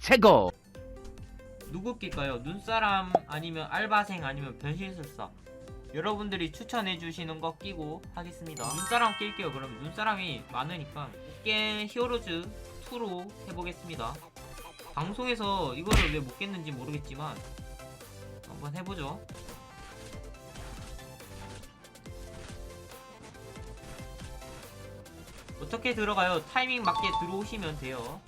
최고. 누구 낄까요? 눈사람 아니면 알바생 아니면 변신술사 여러분들이 추천해 주시는 거 끼고 하겠습니다 눈사람 낄게요 그러면 눈사람이 많으니까 깨 히어로즈 2로 해보겠습니다 방송에서 이거를 왜 못 깼는지 모르겠지만 한번 해보죠 어떻게 들어가요? 타이밍 맞게 들어오시면 돼요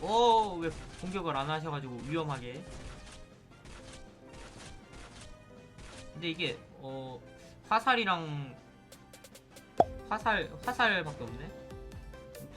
오, 왜 공격을 안 하셔가지고 위험하게. 근데 이게, 어, 화살이랑, 화살, 화살밖에 없네?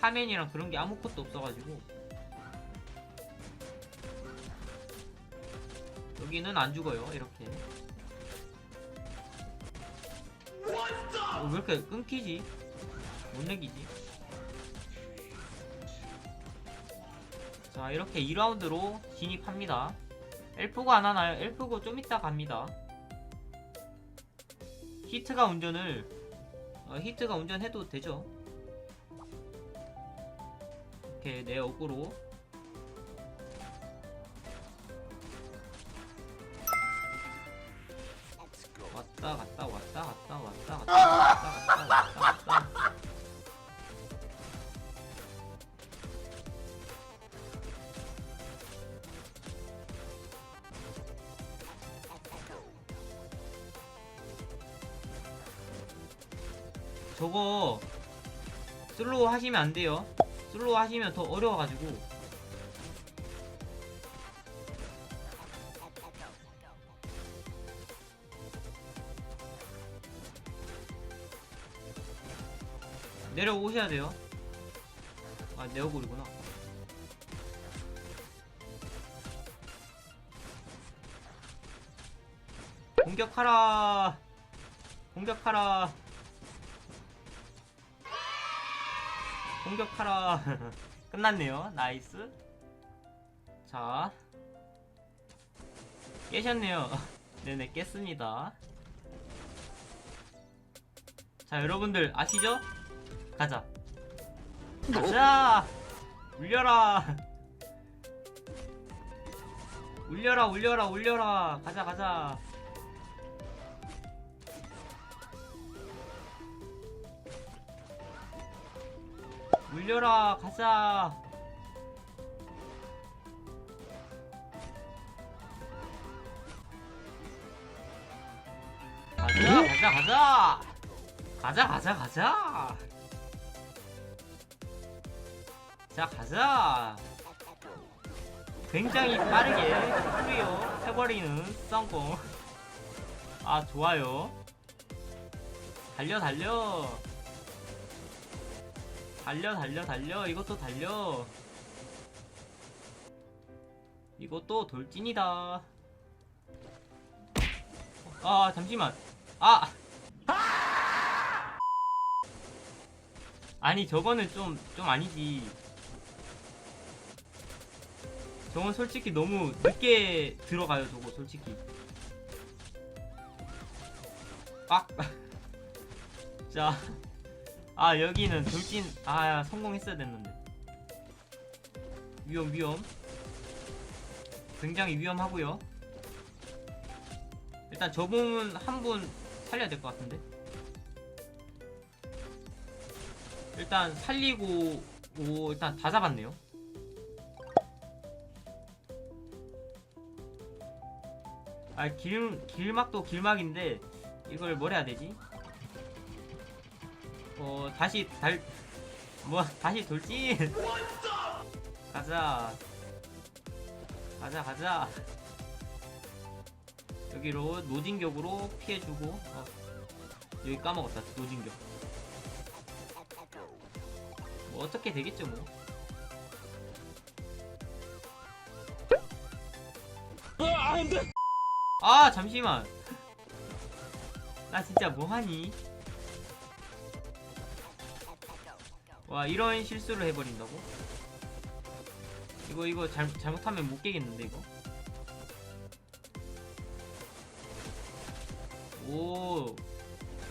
파맨이랑 그런 게 아무것도 없어가지고. 여기는 안 죽어요, 이렇게. 어, 왜 이렇게 끊기지? 못 내기지? 자 이렇게 2라운드로 진입합니다. 엘프고 안 하나요? 엘프고 좀 이따 갑니다. 히트가 운전을 어, 히트가 운전해도 되죠? 이렇게 내 갔다 왔다 갔다 저거 슬로우 하시면 안 돼요. 슬로우 하시면 더 어려워가지고. 내려오셔야 돼요. 아, 내어버리구나. 공격하라! 공격하라! 공격하라 끝났네요. 나이스. 자 깨셨네요. 네네 깼습니다. 자 여러분들 아시죠? 가자. 가자! 울려라! 울려라 울려라 울려라! 가자 가자 울려라 가자. 가자 가자 가자. 가자 가자 가자. 자 가자. 굉장히 빠르게 클리어 해버리는 쌍공 아 좋아요. 달려 달려 달려 달려 달려. 이것도 달려. 이것도 돌진이다. 아 잠시만. 아! 아니 저거는 좀 좀 아니지. 저건 솔직히 너무 늦게 들어가요 저거 솔직히. 빡. 자, 아 여기는 돌진 아 성공했어야 됐는데. 위험 위험. 굉장히 위험하고요. 일단 저분 한 분 살려야 될 것 같은데. 일단 살리고 오 일단 다 잡았네요. 아 길 길막도 길막인데 이걸 뭘 해야 되지 어 다시 달 뭐 다시 돌진 가자. 가자 가자. 여기로 노진격으로 피해주고 어, 여기 까먹었다 노진격. 뭐 어떻게 되겠죠 뭐. 아 잠시만. 나 진짜 뭐하니 와 이런 실수를 해버린다고? 이거 이거 잘, 잘못하면 못 깨겠는데 이거 오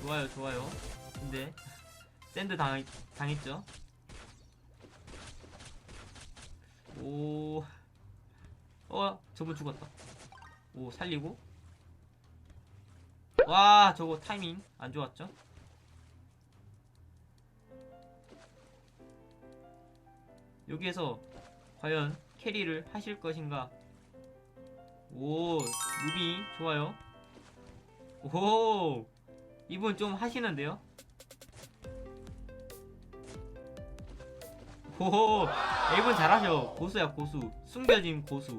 좋아요 좋아요 근데 샌드 당, 당했죠 오 어, 저거 죽었다. 오, 살리고. 와, 저거 타이밍 안 좋았죠? 여기에서 과연 캐리를 하실 것인가? 오, 무비 좋아요. 오, 이분 좀 하시는데요? 오, 이분 잘하셔. 고수야, 고수. 숨겨진 고수.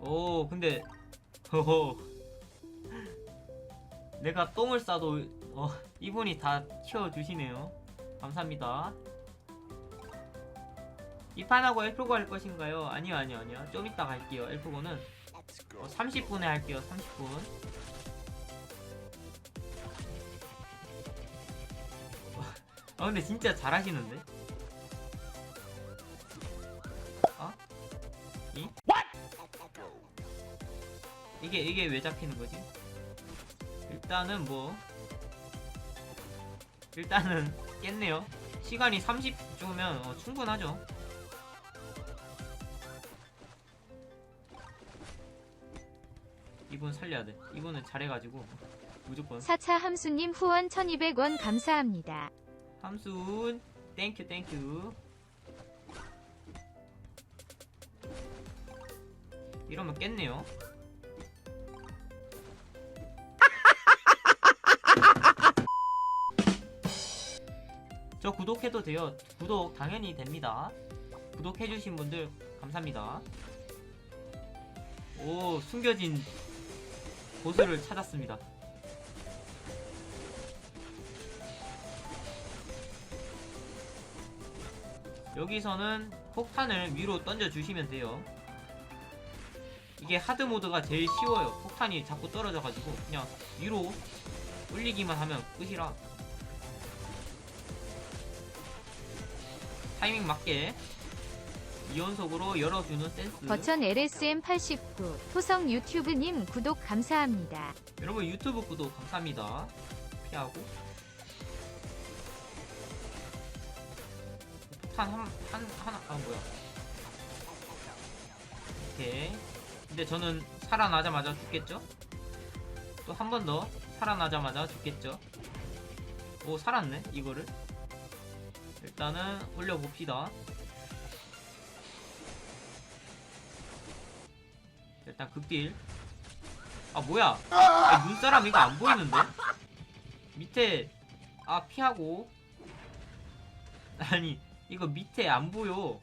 오, 근데, 허허. 내가 똥을 싸도, 어, 이분이 다 키워주시네요. 감사합니다. 이 판하고 엘프고 할 것인가요? 아니요, 아니요, 아니요. 좀 이따 갈게요. 엘프고는 어, 30분에 할게요. 30분. 아 근데 진짜 잘하시는데? 어? 이? 이게 이게 왜 잡히는 거지? 일단은 뭐 일단은 깼네요. 시간이 30초면 어, 충분하죠. 이분 살려야 돼. 이분은 잘해가지고 무조건. 4차 함수님 후원 1200원 감사합니다. 함순 땡큐 땡큐 이러면 깼네요 저 구독해도 돼요 구독 당연히 됩니다 구독해주신 분들 감사합니다 오 숨겨진 보스를 찾았습니다 여기서는 폭탄을 위로 던져주시면 돼요. 이게 하드 모드가 제일 쉬워요. 폭탄이 자꾸 떨어져가지고 그냥 위로 올리기만 하면 끝이라. 타이밍 맞게 2연속으로 열어주는 센스. 버천 LSM 89 토성 유튜브님 구독 감사합니다. 여러분 유튜브 구독 감사합니다. 피하고 폭탄 한, 한, 하나, 아 뭐야 오케이 근데 저는 살아나자마자 죽겠죠? 또 한 번 더 살아나자마자 죽겠죠? 오 살았네 이거를 일단은 올려봅시다. 일단 극딜. 아 뭐야? 아, 눈사람 이거 안 보이는데? 밑에 아 피하고. 아니 이거 밑에 안 보여.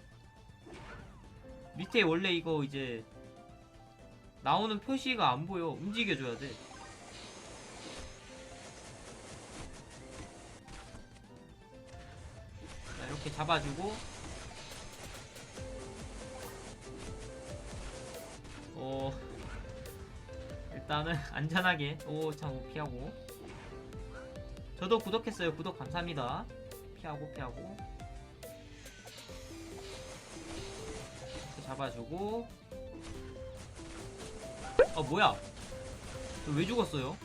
밑에 원래 이거 이제 나오는 표시가 안 보여. 움직여줘야 돼 이렇게 잡아주고. 어 일단은 안전하게. 오참 피하고. 저도 구독했어요. 구독 감사합니다. 피하고 피하고. 이렇게 잡아주고. 아 뭐야? 저왜 죽었어요?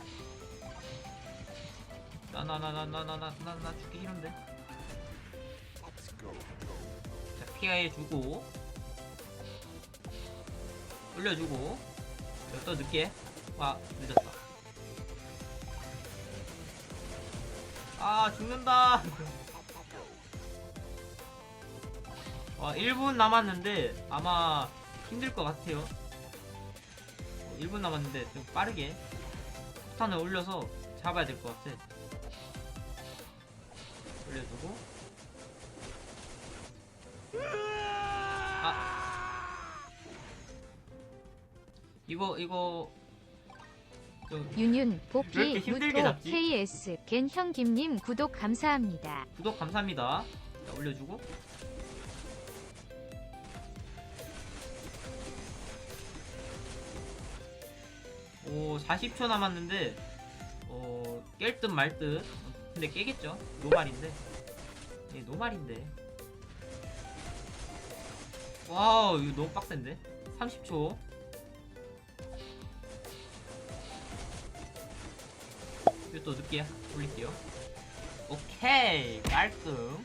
나나나나나나나나 죽기 싫은데 자 피해주고. 올려주고. 또 늦게? 아 늦었다. 아 죽는다. 와 1분 남았는데 아마 힘들 것 같아요. 1분 남았는데 좀 빠르게 폭탄을 올려서 잡아야 될 것 같아. 올려주고 아 이거 이거 좀 윤윤 힘들게 무토? KS 겐형김님 구독 감사합니다. 구독 감사합니다. 자, 올려주고. 오, 40초 남았는데, 어, 깰 듯 말 듯. 근데 깨겠죠? 노말인데. 예, 노말인데. 와우 이거 너무 빡센데? 30초. 이것도 늦게 올릴게요. 오케이 깔끔.